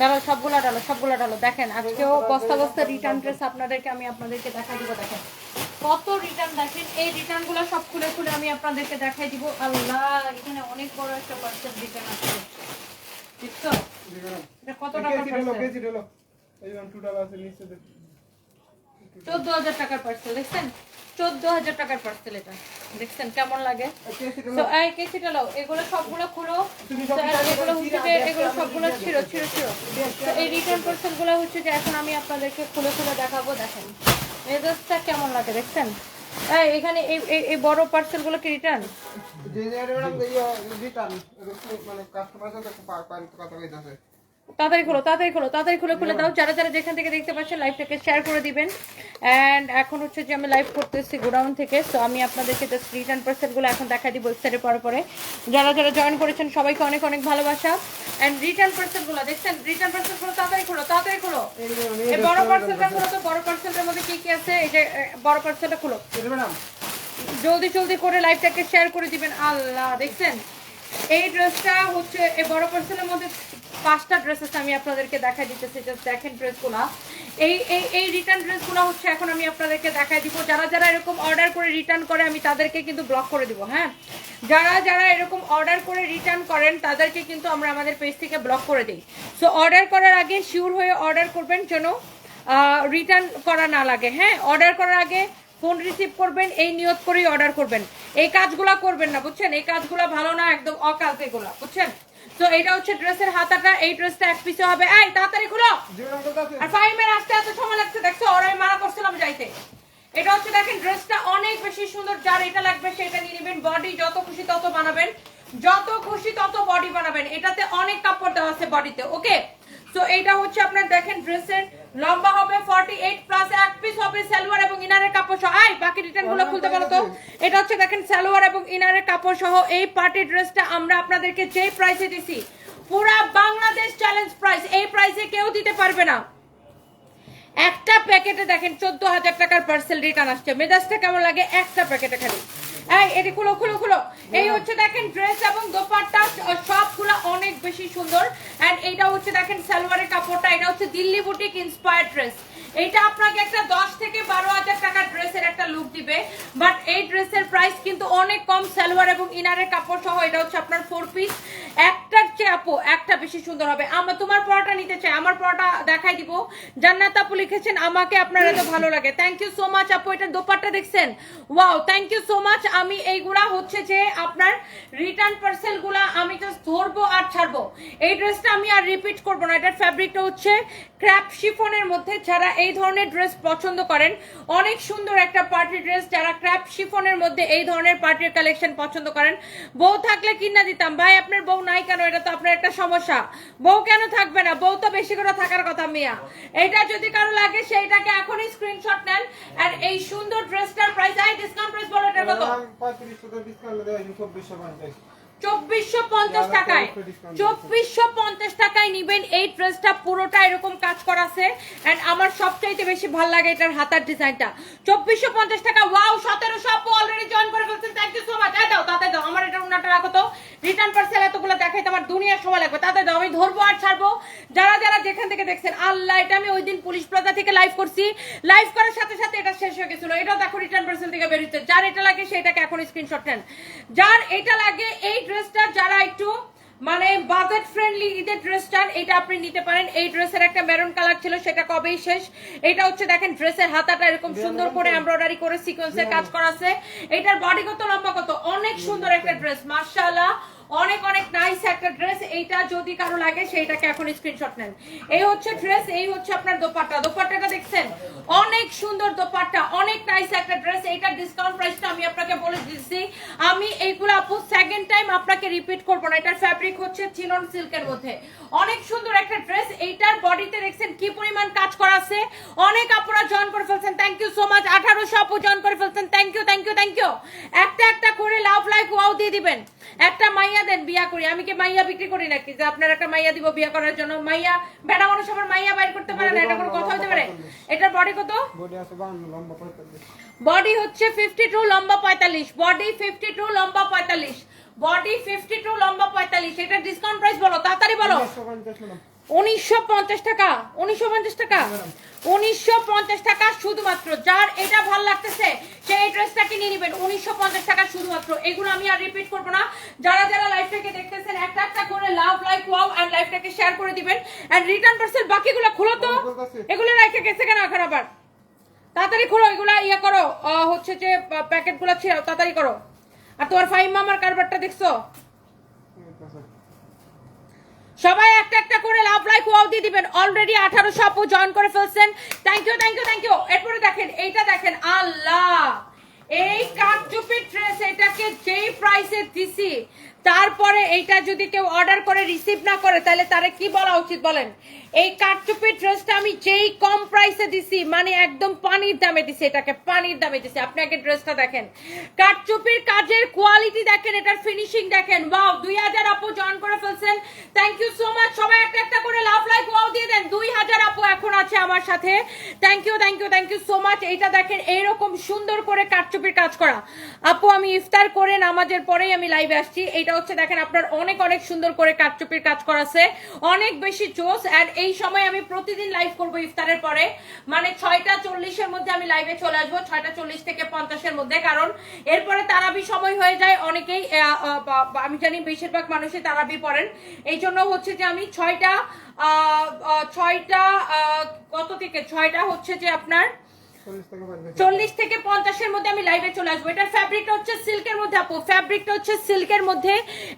ডালো সবগুলো ডালো সবগুলো ডালো দেখেন আজকেও বস্তা বস্তা রিটার্ন ড্রেস আপনাদেরকে আমি আপনাদেরকে দেখাই দিব দেখেন। কত রিটার্ন দেখেন এই রিটার্নগুলো সব খুলে খুলে আমি আপনাদেরকে দেখাই দিব। আল্লাহ এখানে অনেক বড় একটা পার্সেল রিটার্ন আছে। দেখছ? এটা কত টাকার পার্সেল চোদ্দ হাজার টাকার পার্সেল দেখছেন? চোদ্দ হাজার টাকার পার্সেল এটা। দেখছেন কেমন লাগে? তো এই কেসিটা লাও এগুলো সবগুলো খুলো। এগুলো হচ্ছে এগুলো সবগুলো ছিল ছিল ছিল এই রিটার্ন পার্সেলগুলো হচ্ছে যে এখন আমি আপনাদেরকে খুলে খুলে দেখাবো দেখেন। মেজাজটা কেমন লাগে দেখছেন? এই এখানে এই এই- বড় পার্সেলগুলো কি রিটার্ন তাড়াতাড়ি খোলো তাড়াতাড়ি খোলো তাড়াতাড়ি খুলে খুলে দাও। যারা যারা যেখান থেকে দেখতে পাচ্ছেন লাইভটাকে শেয়ার করে দিবেন। অ্যান্ড এখন হচ্ছে যে আমি লাইভ করতেছি গোডাউন থেকে সো আমি আপনাদেরকে জাস্ট রিটার্ন পার্সেলগুলো এখন দেখাই দিব ওয়েবসাইটে পরে পরে। যারা যারা জয়েন করেছেন সবাইকে অনেক অনেক ভালোবাসা। অ্যান্ড রিটার্ন পার্সেলগুলো দেখছেন? রিটার্ন পার্সেলগুলো তাড়াতাড়ি খোলো তাড়াতাড়ি খোলো। এই বড় পার্সেলটা খোলো তো বড় পার্সেলটার মধ্যে কি কি আছে? এই যে বড় পার্সেলটা খোলো। জলদি জলদি করে লাইভটাকে শেয়ার করে দিবেন। আল্লাহ দেখছেন? এই ড্রেসটা হচ্ছে এই বড় পার্সেলের মধ্যে পাঁচটা ড্রেস আছে, আমি আপনাদেরকে দেখাই দিতেছি জাস্ট দেখেন ড্রেসগুলা এই এই এই রিটার্ন ড্রেসগুলো হচ্ছে, এখন আমি আপনাদেরকে দেখাই দিব। যারা যারা এরকম অর্ডার করে রিটার্ন করে, আমি তাদেরকে কিন্তু ব্লক করে দিব হ্যাঁ? যারা যারা এরকম অর্ডার করে রিটার্ন করেন, তাদেরকে কিন্তু আমরা আমাদের পেজ থেকে ব্লক করে দিই। সো অর্ডার করার আগে শিওর হয়ে অর্ডার করবেন যেন রিটার্ন করা না লাগে হ্যাঁ? অর্ডার করার আগে ফোন রিসিভ করবেন, এই নিয়ত করেই অর্ডার করবেন। এই কাজগুলো করবেন না, বুঝছেন? এই কাজগুলো ভালো না, একদম অকাজ এগুলা, বুঝছেন? তো এটা হচ্ছে ড্রেসের হাতাটা এই ড্রেসটা এক পিসে হবে। এই তাড়াতাড়ি খুলো। আর ফাইমের আসতে এত সময় লাগছে দেখছ? ওরাই মারা করছিলাম যাইতে। এটা হচ্ছে দেখেন ড্রেসটা অনেক বেশি সুন্দর। যার এটা লাগবে সেটা নিয়ে নেবেন। বডি যত খুশি তত বানাবেন। যত খুশি তত বডি বানাবেন। এটাতে অনেক কাপড় দেওয়া আছে বডিতে ওকে তো এইটা হচ্ছে আপনার দেখেন ড্রেসের লম্বা হবে 48 প্লাস এক পিস হবে সালোয়ার এবং ইনারের কাপড় সহ। আই বাকি রিটার্নগুলো খুলতে বলো তো। এটা হচ্ছে দেখেন সালোয়ার এবং ইনারের কাপড় সহ এই পার্টি ড্রেসটা আমরা আপনাদেরকে যে প্রাইসে দিছি পুরা বাংলাদেশ চ্যালেঞ্জ প্রাইস এই প্রাইসে কেউ দিতে পারবে না। একটা প্যাকেটে দেখেন চোদ্দ হাজার টাকার পার্সেল রিটার্ন আসছে। মেজাজটা কেমন লাগে? একটা প্যাকেটে খালি। এই, এটি খুলো খুলো খুলো। এই হচ্ছে দেখেন ড্রেস এবং দোপাট্টা সবগুলো অনেক বেশি সুন্দর। এন্ড এইটা হচ্ছে দেখেন সালোয়ারের কাপড়টা, এটা হচ্ছে দিল্লি বুটিক ইন্সপায়ার ড্রেস এইটা আপনাকে একটা দশ থেকে বারো হাজার টাকার ড্রেসের একটা লুক দিবে। বাট এই ড্রেসের প্রাইস কিন্তু অনেক কম সালোয়ার এবং ইনারের কাপড় সহ, এটা হচ্ছে আপনার ফোর পিস একটার চেয়ে একটা বেশি সুন্দর হবে। আমার তোমার পড়াটা নিতে চাই, আমার পড়াটা দেখাই দিব। জান্নাত আপু লিখেছেন, আমাকে আপনার এত ভালো লাগে। থ্যাংক ইউ সো মাচ আপু এটা দোপাট্টা দেখছেন? Wow thank you so much আমি এইগুলা হচ্ছে যে আপনার রিটার্ন পার্সেলগুলা আমি জাস্ট ধরবো আর ছাড়বো। এই ড্রেসটা আমি আর রিপিট করব না। এটার ফ্যাব্রিকটা হচ্ছে ক্র্যাপ শিফনের মধ্যে যারা এই ধরনের ড্রেস পছন্দ করেন, অনেক সুন্দর একটা পার্টি ড্রেস যারা ক্র্যাপ শিফনের মধ্যে এই ধরনের পার্টির কালেকশন পছন্দ করেন। বউ থাকলে কিনা দিতাম। ভাই, আপনার বউ নাই কেন? এটা তো আপনার একটা সমস্যা। বউ কেন থাকবে না? বউ তো বেশি করে থাকার কথা, মিয়া। এটা যদি কারও লাগে, সেইটাকে এখনই স্ক্রিনশট নেন। আর এই সুন্দর ড্রেসটার প্রাইস আই ডিসকাউন্ট প্রাইস বলো এটা কত চব্বিশশো পঞ্চাশ টাকায়। চব্বিশশো পঞ্চাশ টাকায় নিবেন। এই ড্রেসটা পুরোটা এরকম কাজ করা আছে অ্যান্ড আমার সবচাইতে বেশি ভালো লাগে এটার হাতার ডিজাইনটা। চব্বিশশো পঞ্চাশ টাকা। ওয়াও সতেরোশো আপু অলরেডি জয়েন করে ফেলছেন। থ্যাংক ইউ সো মাচ দাও তাতে দাও। আমার এটা উন্নাটা রাখো তো। রিটার্ন পার্সেল এতগুলো দেখাইতে আমার দুনিয়ার সময় লাগবে। তাতে দাও আমি ধরবো আর ছাড়বো। যারা যারা যেখান থেকে দেখছেন আল্লাহ এটা আমি ওই দিন পুলিশ প্লাজা থেকে লাইভ করছি। লাইভ করার সাথে সাথে এটা শেষ হয়ে গেছিল। এটাও দেখো রিটার্ন পার্সেল থেকে বেরোচ্ছে যার এটা লাগে সেটাকে এখন স্ক্রিনশট নেন। যার এটা লাগে এই ড্রেসটা যারা একটু মানে বাজেট ফ্রেন্ডলি ঈদের ড্রেস চান এটা আপনি নিতে পারেন। এই ড্রেসের একটা মেরুন কালার ছিল সেটা কবেই শেষ। এটা হচ্ছে দেখেন ড্রেসের হাতাটা এরকম সুন্দর করে এমব্রয়ডারি করে সিকোয়েন্সের কাজ করা আছে এটার বডি কত লম্বা কত? অনেক সুন্দর একটা ড্রেস মার্শাল্লাহ অনেক অনেক নাইস একটা ড্রেস এইটা যদি কারও লাগে, সেইটাকে এখন স্ক্রিনশট নেন। এই হচ্ছে ড্রেস এই হচ্ছে আপনার দোপাট্টা। দোপাট্টাটা দেখছেন? অনেক সুন্দর দোপাট্টা, অনেক নাইস একটা ড্রেস এইটার ডিসকাউন্ট প্রাইসটা আমি আপনাকে বলে দিচ্ছি। আমি এইগুলো আপু সেকেন্ড টাইম আপনাকে রিপিট করব না। এটার ফ্যাব্রিক হচ্ছে চিনন সিল্কের মধ্যে। অনেক সুন্দর একটা ড্রেস এইটার বডিতে দেখছেন কি পরিমাণ কাজ করা আছে? অনেক আপুরা জয়েন করে ফেলছেন। থ্যাংক ইউ সো মাচ আঠারোশো আপু জয়েন করে ফেলছেন। Thank you thank you thank you একটা একটা করে লাভ লাইক ওয়াও দিয়ে দিবেন। একটা মাইয়া দেন বিয়া করি। আমি কি মাইয়া বিক্রি করি নাকি? যে আপনার একটা মাইয়া দিব বিয়া করার জন্য। মাইয়া বেড়া মানুষ আবার মাইয়া বাইর করতে পারে না এটা কোনো কথা হতে পারে? এটার বডি কত? বডি হচ্ছে ফিফটি টু লম্বা পঁয়তাল্লিশ। বডি ফিফটি টু লম্বা পঁয়তাল্লিশ। বডি ফিফটি টু লম্বা পঁয়তাল্লিশ। এটা ডিসকাউন্ট প্রাইস বলো তাড়াতাড়ি বলো। উনিশশো পঞ্চাশ টাকা উনিশশো পঞ্চাশ টাকা। উনিশশো পঞ্চাশ টাকা শুধুমাত্র। যার এটা ভালো লাগতেছে সেই ড্রেসটাকে নিয়ে নেবেন। উনিশশো পঞ্চাশ টাকা শুধুমাত্র। এগুলো আমি আর রিপিট করব না। যারা যারা লাইফটাকে দেখতেছেন একটা একটা করে লাভ লাইক ওয়াও এন্ড লাইফটাকে শেয়ার করে দিবেন। এন্ড রিটার্ন পার্সেল বাকিগুলো খুলো তো। এগুলো রাখে গেছে কেন এখন আবার? তাড়াতাড়ি খোলো এগুলা ইয়ে করো। হচ্ছে যে প্যাকেটগুলো ছিল তাড়াতাড়ি করো। আর তোমার ফাইম মামার কারবারটা দেখছ? সবাই একটা একটা করে লাভ লাইক ওয়াও দিয়ে দিবেন। অলরেডি আঠারোশো আপু জয়েন করে ফেলছেন। Thank you thank you thank you এরপরে দেখেন, এইটা দেখেন, আল্লাহ! এই কাঠচুপির ড্রেস এটাকে যেই প্রাইসে দিছি, তারপরে এইটা যদি কেউ অর্ডার করে রিসিভ না করে, তাহলে তারে কি বলা উচিত বলেন? এই কাঠচুপির ড্রেসটা আমি যেই কম প্রাইসে দিছি মানে একদম পানির দামে দিছি, এটাকে পানির দামে দিছি। আপনি আগে ড্রেসটা দেখেন। কাঠচুপির কাজের কোয়ালিটি দেখেন, এটার ফিনিশিং দেখেন। ওয়াও দুই হাজার আপু জয়েন করে ফেলছেন। থ্যাংক ইউ সো মাচ সবাই একটা একটা করে লাভ লাইক ওয়াও দিয়ে দেন। দুই হাজার আপু এখন আছে আমার সাথে। Thank you thank you thank you so much এইটা দেখেন, এইরকম সুন্দর করে কাঠচুপির কাজ করা। আপু, আমি ইফতার করে নামাজের পরেই আমি লাইভে আসছি। এটা হচ্ছে, দেখেন, আপনার অনেক অনেক সুন্দর করে কাঠচুপির কাজ করা আছে। অনেক বেশি জোস। অ্যান্ড এই সময় আমি প্রতিদিন লাইভ করব ইফতারের পরে। মানে ছয়টা চল্লিশের মধ্যে আমি লাইভে চলে আসব, ছয়টা চল্লিশ থেকে পঞ্চাশের মধ্যে, কারণ এরপরে তারাবি সময় হয়ে যায়, অনেকেই আমি জানি বেশিরভাগ মানুষই তারাবি পড়েন। এই জন্য হচ্ছে যে আমি ছয়টা ছয়টা কত থেকে? ছয়টা হচ্ছে যে আপনার চল্লিশ থেকে পঞ্চাশের মধ্যে আমি লাইভে চলে আসব। এটার ফ্যাব্রিকটা হচ্ছে সিল্কের মধ্যে, আপু। ফ্যাব্রিকটা হচ্ছে সিল্কের মধ্যে।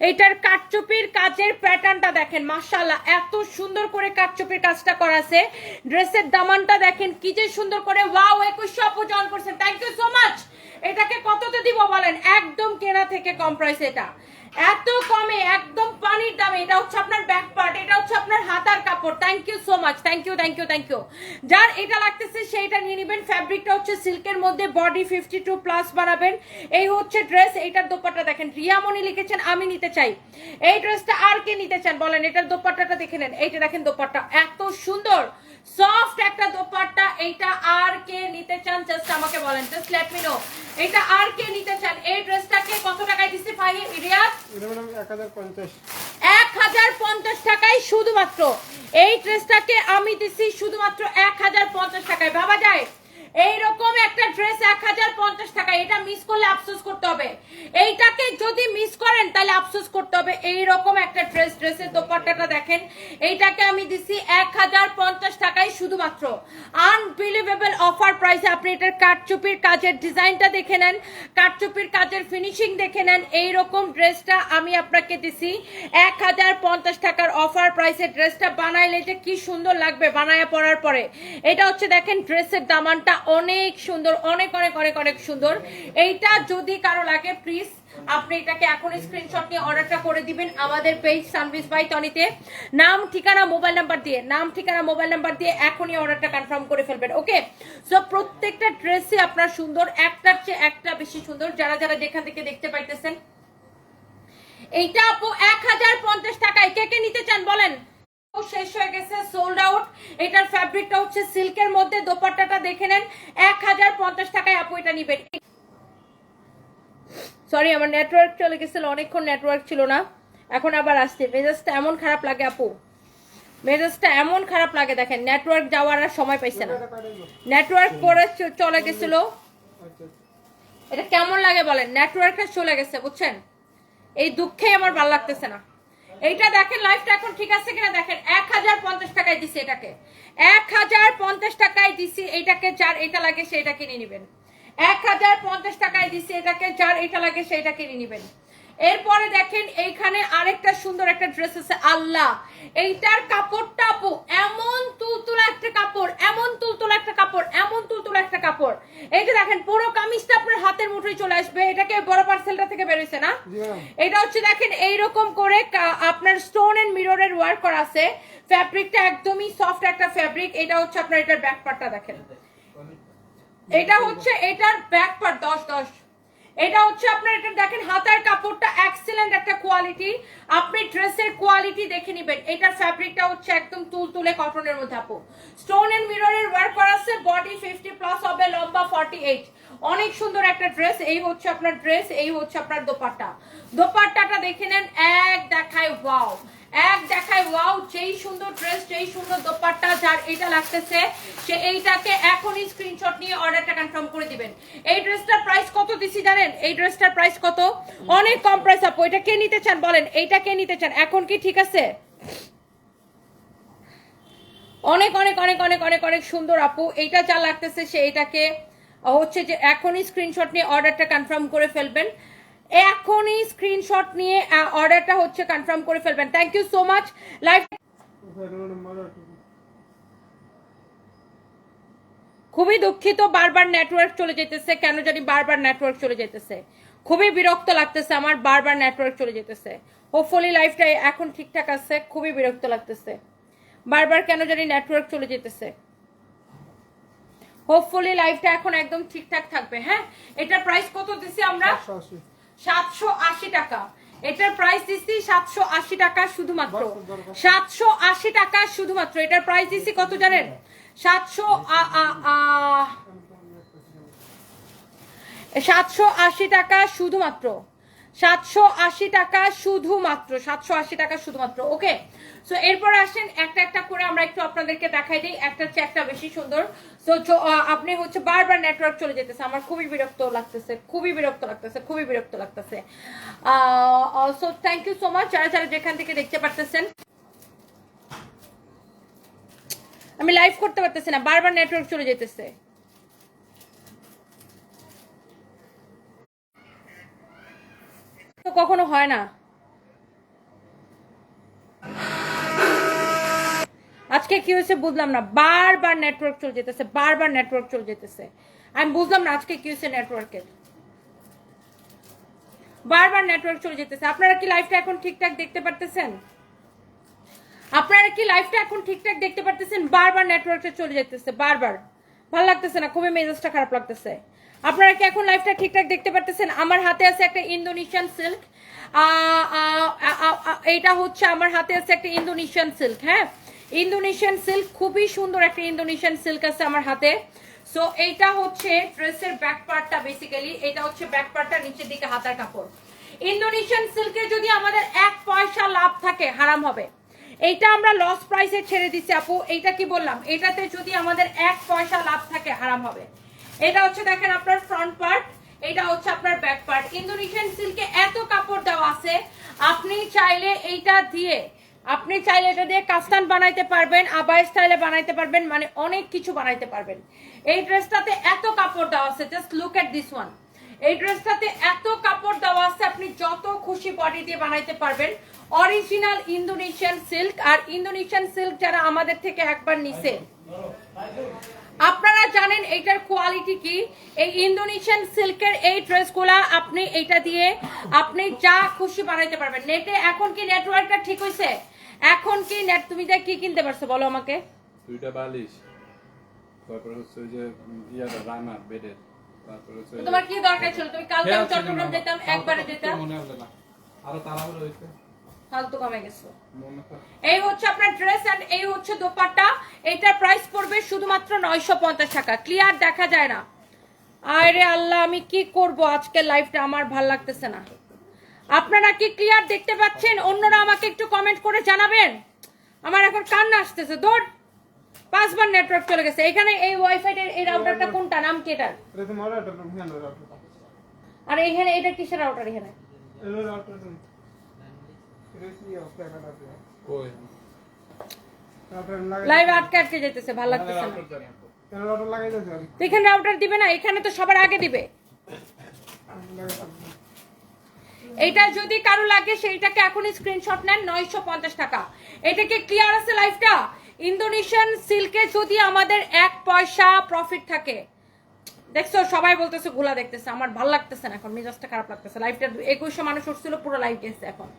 এটার কাঠচুপির কাজের প্যাটার্নটা দেখেন, মাশাআল্লাহ। এত সুন্দর করে কাঠচুপির কাজটা করা আছে। ড্রেসের দামানটা দেখেন, কি যে সুন্দর করে। ওয়াও একুশশো, আপু জন করছেন। থ্যাংক ইউ সো মাচ এটাকে কততে দিব বলেন? একদম কেনা থেকে কম প্রাইস এটা। এত কমে, একদম পানির দামে। এটা হচ্ছে আপনার ব্যাক পার্ট এটা হচ্ছে আপনার হাতার কাপড়। Thank you so much thank you thank you thank you যার এটা লাগতেছে, সেইটা নিয়ে নেবেন। ফ্যাব্রিকটা হচ্ছে সিল্কের মধ্যে বডি ফিফটি টু প্লাস বানাবেন। এই হচ্ছে ড্রেস এইটার দোপাট্টা দেখেন। রিয়ামণি লিখেছেন, আমি নিতে চাই। এই ড্রেসটা আর কে নিতে চান বলেন? এটার দোপাট্টাটা দেখে নেন। এইটা দেখেন দোপাট্টা। এত সুন্দর সফট একটা দোপাট্টা। এইটা আর কে নিতে চান? জাস্ট আমাকে বলেন। জাস্ট লেট মি নো এটা আর কে নিতে চান? এই ড্রেসটাকে কত টাকায় দিচ্ছে পারি রিয়াজ এটা ম্যাডাম এক হাজার পঞ্চাশ। এক হাজার পঞ্চাশ টাকায় শুধুমাত্র। এই ড্রেসটাকে আমি দিছি শুধুমাত্র এক হাজার পঞ্চাশ টাকায়। ভাবা যায়। এইরকম একটা ড্রেস এক হাজার পঞ্চাশ টাকা, এটা মিস করলে আফসোস করতে হবে। এইটাকে যদি মিস করেন, তাহলে আফসোস করতে হবে। এইরকম একটা ড্রেস ড্রেসের দোপাট্টাটা দেখেন, এইটাকে আমি দিছি এক হাজার পঞ্চাশ টাকায় শুধুমাত্র। আনবিলিভেবল অফার প্রাইসে আপনি এটার কাঠচুপির কাজের ডিজাইনটা দেখে নেন, কাঠচুপির কাজের ফিনিশিং দেখে নেন, এইরকম ড্রেসটা আমি আপনাকে দিছি। এক হাজার পঞ্চাশ টাকার অফার প্রাইসে ড্রেসটা বানাইলে যে কি সুন্দর লাগবে বানায় পরার পরে। এটা হচ্ছে দেখেন ড্রেসের দামানটা অনেক সুন্দর, অনেক অনেক অনেক অনেক সুন্দর। এইটা যদি কারও লাগে প্লিজ আপনি এটাকে এখন স্ক্রিনশট নিয়ে অর্ডারটা করে দিবেন আমাদের পেজ সার্ভিস বাই টনিতে। নাম, ঠিকানা মোবাইল নাম্বার দিয়ে। নাম, ঠিকানা মোবাইল নাম্বার দিয়ে এখনই অর্ডারটা কনফার্ম করে ফেলবেন ওকে সো প্রত্যেকটা ড্রেসই আপনার সুন্দর, একটার চেয়ে একটা বেশি সুন্দর। যারা যারা যেখান থেকে দেখতে পাইতেছেন। এইটা আপু এক হাজার পঞ্চাশ টাকায়। কে কে নিতে চান বলেন? শেষ হয়ে গেছে সোল্ড আউট এটার ফ্যাব্রিকটা হচ্ছে সিল্কের মধ্যে, দোপাট্টাটা দেখে নেন। এক হাজার পঞ্চাশ টাকায় আপু এটা নিবেন। সরি আমার নেটওয়ার্ক চলে গেছিল, অনেকক্ষণ নেটওয়ার্ক ছিল না। এখন আবার আসছে। মেজাজটা এমন খারাপ লাগে আপু। মেজাজটা এমন খারাপ লাগে, দেখেন নেটওয়ার্ক যাওয়ার আর সময় পাইছে না। নেটওয়ার্ক পরে চলে গেছিল। এটা কেমন লাগে বলেন? নেটওয়ার্কটা চলে গেছে, বুঝছেন? এই দুঃখে আমার ভালো লাগতেছে না। এইটা দেখেন লাইফটা এখন ঠিক আছে কিনা দেখেন, এক হাজার পঞ্চাশ টাকায় দিছি এটাকে। এক হাজার পঞ্চাশ টাকায় দিছি এটাকে, যার এটা লাগে সেটা কিনে নেবেন। এক হাজার পঞ্চাশ টাকায় দিছি এটাকে, যার এটা লাগে সেটা কিনে নেবেন। এরপরে দেখেন এইখানে আরেকটা সুন্দর একটা ড্রেস আছে আল্লাহ এইটার কাপড়টা আপু এমন তুলতুলা একটা কাপড় এমন তুলতুলা একটা কাপড় এমন তুলতুলা একটা কাপড়। এই যে দেখেন পুরো কামিজটা আপনার হাতের মুঠোয় চলে আসবে এটাকে বড় পার্সেলটা থেকে বেরোইছে না? এটা হচ্ছে দেখেন এইরকম করে আপনার স্টোন এন্ড মিররের ওয়ার্ক করা আছে। ফ্যাব্রিকটা একদমই সফট একটা ফ্যাব্রিক এটা হচ্ছে আপনার এটার ব্যাক পার্টটা দেখেন। এটা হচ্ছে এটার ব্যাক পার্ট দশ দশ। এটা হচ্ছে আপনার, এটা দেখেন, হাতার কাপড়টা এক্সেলেন্ট একটা কোয়ালিটি আপনি ড্রেসের কোয়ালিটি দেখে নেবেন। এটার ফ্যাব্রিকটা হচ্ছে একদম তুলতুলে কটনের মধ্যে, আপু। স্টোন এন্ড মিররের ওয়ার্ক করা আছে বডি ফিফটি প্লাস হবে, লম্বা ফর্টি এইট অনেক সুন্দর একটা ড্রেস এই হচ্ছে আপনার ড্রেস এই হচ্ছে আপনার দোপাট্টা। দোপাট্টাটা দেখে নেন, এক দেখায় ওয়াও এক দেখায়, ওয়াও, যেই সুন্দর ড্রেস যেই সুন্দর দোপাট্টা যার লাগতেছে, সে এইটাকে এখনই স্ক্রিনশট নিয়ে অর্ডারটা কনফার্ম করে দিবেন। এই ড্রেসটার প্রাইস কত দিছি জানেন? এই ড্রেসটার প্রাইস কত? অনেক কম প্রাইস আপু। এটা কে নিতে চান বলেন? এইটা কে নিতে চান? এখন কি ঠিক আছে? অনেক অনেক অনেক অনেক অনেক অনেক সুন্দর, আপু। এইটা যা লাগতেছে, সে এটাকে হচ্ছে যে এখনই স্ক্রিনশট নিয়ে অর্ডারটা কনফার্ম করে ফেলবেন। এখনই স্ক্রিনশট নিয়ে অর্ডারটা হচ্ছে কনফার্ম করে ফেলবেন। Thank you so much live খুবই দুঃখিত, বারবার নেটওয়ার্ক চলে যেতেছে। কেন জানি বারবার নেটওয়ার্ক চলে যেতেছে। খুবই বিরক্ত লাগতেছে আমার, বারবার নেটওয়ার্ক চলে যেতেছে। হোপফুলি লাইফটা এখন ঠিকঠাক আছে, খুবই বিরক্ত লাগতেছে। বারবার কেন জানি নেটওয়ার্ক চলে যেতেছে। হোপফুলি লাইফটা এখন একদম ঠিকঠাক থাকবে হ্যাঁ? এটার প্রাইস কত দিছি আমরা? সাতশো আশি টাকা। এটার প্রাইস দিচ্ছি সাতশো আশি টাকা শুধুমাত্র। সাতশো আশি টাকা শুধুমাত্র। এটার প্রাইস দিচ্ছি কত জানেন? সাতশো সাতশো আশি টাকা শুধুমাত্র। সাতশো আশি টাকা শুধুমাত্র, সাতশো আশি টাকা শুধুমাত্র, ওকে? সো এরপর আসেন, একটা একটা করে আমরা একটু আপনাদেরকে দেখাই দিই, একটা একটা বেশি সুন্দর। সো আপনি হচ্ছে বারবার নেটওয়ার্ক চলে যেতেছে, আমার খুবই বিরক্ত লাগতেছে, খুবই বিরক্ত লাগতেছে, খুবই বিরক্ত লাগতেছে। So thank you so much যারা যারা যেখান থেকে দেখতে পারতেছেন। আমি লাইভ করতে পারতেছি না, বারবার নেটওয়ার্ক চলে যেতেছে। কখনো হয় না। আজকে কি হয়েছে বুঝলাম না। বারবার নেটওয়ার্ক চলে যেতেছে, বারবার নেটওয়ার্ক চলে যেতেছে। আমি বুঝলাম না আজকে কি হয়েছে নেটওয়ার্কের বারবার নেটওয়ার্ক চলে যেতেছে। আপনারা কি লাইভটা এখন ঠিকঠাক দেখতে পারতেছেন? আপনারা কি লাইভটা এখন ঠিকঠাক দেখতে পারতেছেন? বারবার নেটওয়ার্কটা চলে যেতেছে, বারবার। ভালো লাগতেছে না, খুবই মেজাজটা খারাপ লাগতেছে। আপনারা কি এখন লাইভটা ঠিকঠাক দেখতে পারতেছেন? আমার হাতে আছে একটা ইন্দোনেশিয়ান সিল্ক এটা হচ্ছে আমার হাতে আছে একটা ইন্দোনেশিয়ান সিল্ক হ্যাঁ? ইন্দোনেশিয়ান সিল্ক খুবই সুন্দর একটা ইন্দোনেশিয়ান সিল্ক আছে আমার হাতে। সো এইটা হচ্ছে ড্রেসের ব্যাক পার্টটা বেসিক্যালি এটা হচ্ছে ব্যাক পার্টটা নিচের দিকে হাতার কাপড়। ইন্দোনেশিয়ান সিল্কে যদি আমাদের এক পয়সা লাভ থাকে, হারাম হবে। এইটা আমরা লস প্রাইসে ছেড়ে দিচ্ছি আপু। এইটা কি বললাম? এটাতে যদি আমাদের এক পয়সা লাভ থাকে, হারাম হবে। এটা হচ্ছে দেখেন আপনার ফ্রন্ট পার্ট এটা হচ্ছে আপনার ব্যাক পার্ট ইন্দোনেশিয়ান সিল্কে এত কাপড় দেওয়া আছে, আপনি চাইলে এইটা দিয়ে, আপনি চাইলে এটা দিয়ে কাফতান বানাইতে পারবেন আবাই স্টাইলে বানাইতে পারবেন মানে অনেক কিছু বানাইতে পারবেন। এই ড্রেসটাতে এত কাপড় দেওয়া আছে just look at this one এই ড্রেসটাতে এত কাপড় দেওয়া আছে, আপনি যত খুশি বডি দিয়ে বানাইতে পারবেন। অরিজিনাল ইন্দোনেশিয়ান সিল্ক আর ইন্দোনেশিয়ান সিল্ক যারা আমাদের থেকে একবার নিছে আপনারা জানেন এইটার কোয়ালিটি কি? এই ইন্দোনেশিয়ান সিল্কের এই ড্রেসগুলা আপনি এইটা দিয়ে আপনি যা খুশি বানাইতে পারবেন। নেটে এখন কি নেটওয়ার্কটা ঠিক হয়েছে এখন কি নেট তুমি যা কি কিনতে পারছ বলো আমাকে। দুইটা বালিশ তারপর হচ্ছে যে ইয়াটা রানা বেডের। তারপর হচ্ছে তোমার কি দরকার ছিল? তুমি কালকে চট্টগ্রাম যেতাম একবারে যেতাম। মনে হলো না। আরও তাড়াহুড়ো হয়েছে। ফালতু কমে গেছো। এই হচ্ছে আপনার ড্রেস এন্ড এই হচ্ছে দোপাট্টা। এটার প্রাইস পড়বে শুধুমাত্র নয়শো পঞ্চাশ টাকা। ক্লিয়ার দেখা যায় না। আরে আল্লাহ আমি কি করব আজকে লাইফটা আমার ভালো লাগতেছে না। আপনারা কি ক্লিয়ার দেখতে পাচ্ছেন? অন্যরা আমাকে একটু কমেন্ট করে জানাবেন? আমার এখন কান্না আসতেছে। দৌড় পাঁচবার নেটওয়ার্ক চলে গেছে। এখানে এই ওয়াইফাই এই রাউটারটা কোনটা? নাম কি এটার? আর এখানে এটা কিসের রাউটার এখানে? লাইভ আটকে আটকে যেতেছে ভালো লাগতেছে না। কেন রাউটার লাগাই দিয়েছ তো এখানে রাউটার দিবে না এখানে তো সবার আগে দিবে। এইটা যদি কারও লাগে সেইটাকে এখনই স্ক্রিনশট নেন নয়শো পঞ্চাশ টাকা। এটা কি ক্লিয়ার আছে লাইফটা ইন্দোনেশিয়ান সিল্কে যদি আমাদের এক পয়সা প্রফিট থাকে। দেখছ সবাই বলতেছে ঘোলা দেখতেছে আমার ভালো লাগতেছে না এখন মেজাজটা খারাপ লাগতেছে। লাইফটা একুশশো মানুষ উঠছিল পুরো লাইফ গেছে এখন।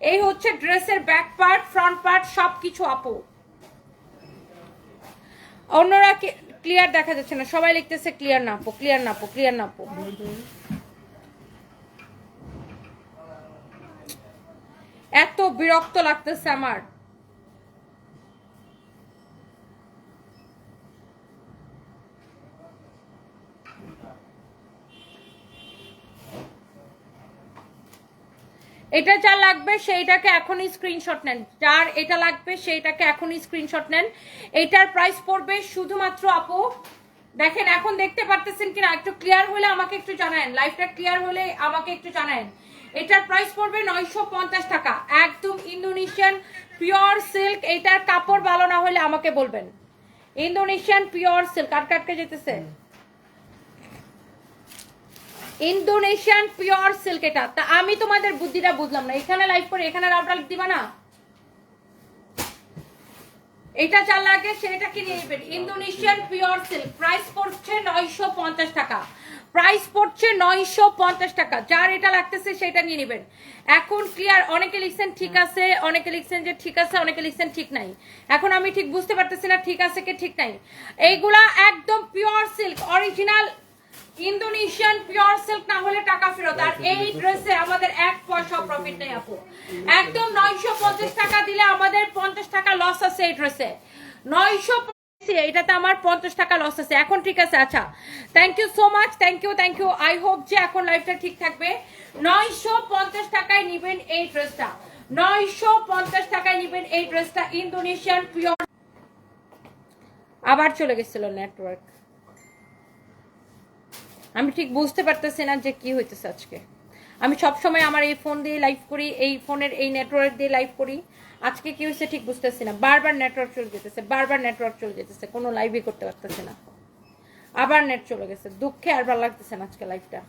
এই হচ্ছে ড্রেসের ব্যাক পার্ট ফ্রন্ট পার্ট সবকিছু আপু। অন্যরা ক্লিয়ার দেখা যাচ্ছে না? সবাই লিখতেছে ক্লিয়ার না আপু ক্লিয়ার না আপু ক্লিয়ার না আপু। এত বিরক্ত লাগতেছে আমার। এটা যা লাগবে সেইটাকে এখনই স্ক্রিনশট নেন। যার এটা লাগবে সেইটাকে এখনই স্ক্রিনশট নেন। এটার প্রাইস পড়বে শুধুমাত্র আপু, দেখেন এখন দেখতে পারতেছেন কিনা, একটু ক্লিয়ার হলে আমাকে একটু জানান লাইফটা ক্লিয়ার হলে আমাকে একটু জানান এটার প্রাইস পড়বে নয়শো পঞ্চাশ টাকা। একদম ইন্দোনেশিয়ান পিওর সিল্ক এটার কাপড় ভালো না হলে আমাকে বলবেন। ইন্দোনেশিয়ান পিওর সিল্ক আর কাটকে যেতেছে? ইন্দোনেশিয়ান পিওর সিল্ক এটা তা আমি তোমাদের বুদ্ধিটা বুঝলাম না। এখানে লাইভ করে, এখানে রাউটার দিবা না? এটা চার লাগে সেটা কি নিয়ে নেবেন। Indonesian pure silk. প্রাইস পড়ছে নয়শো পঞ্চাশ টাকা। প্রাইস পড়ছে নয়শো পঞ্চাশ টাকা। যার এটা লাগতেছে সেটা নিয়ে নেবেন। এখন ক্লিয়ার অনেকে লিখছেন ঠিক আছে, অনেকে লিখছেন যে ঠিক আছে, অনেকে লিখছেন ঠিক নাই। এখন আমি ঠিক বুঝতে পারতেছি না, ঠিক আছে কি ঠিক নাই। এইগুলা একদম pure silk original Indonesian pure silk না হলে টাকা ফেরত। আর এই ড্রেসে আমাদের এক পয়সা প্রফিট নেই আপু। একদম নয়শো পঞ্চাশ টাকা দিলে আমাদের পঞ্চাশ টাকা লস আছে এই ড্রেসে। নয়শো এটাতে আমার পঞ্চাশ টাকা লস আছে। এখন ঠিক আছে আচ্ছা। Thank you so much thank you thank you I hope যে এখন লাইফটা ঠিক থাকবে। নয়শো পঞ্চাশ টাকায় নিবেন এই ড্রেসটা। নয়শো পঞ্চাশ টাকায় নিবেন এই ড্রেসটা ইন্দোনেশিয়ান পিওর। আবার চলে গেছিল নেটওয়ার্ক আমি ঠিক বুঝতে পারতেছি না যে কি হইতেছে আজকে। আমি সব সময় আমার এই ফোন দিয়ে লাইভ করি, এই ফোনের এই নেটওয়ার্ক দিয়ে লাইভ করি। আজকে কি হয়েছে ঠিক বুঝতেছি না। বারবার নেটওয়ার্ক চলে যেতেছে, বারবার নেটওয়ার্ক চলে যেতেছে, কোনো লাইভই করতে পারতেছে না। আবার নেট চলে গেছে। দুঃখে আর ভালো লাগতেছে না আজকে লাইভটা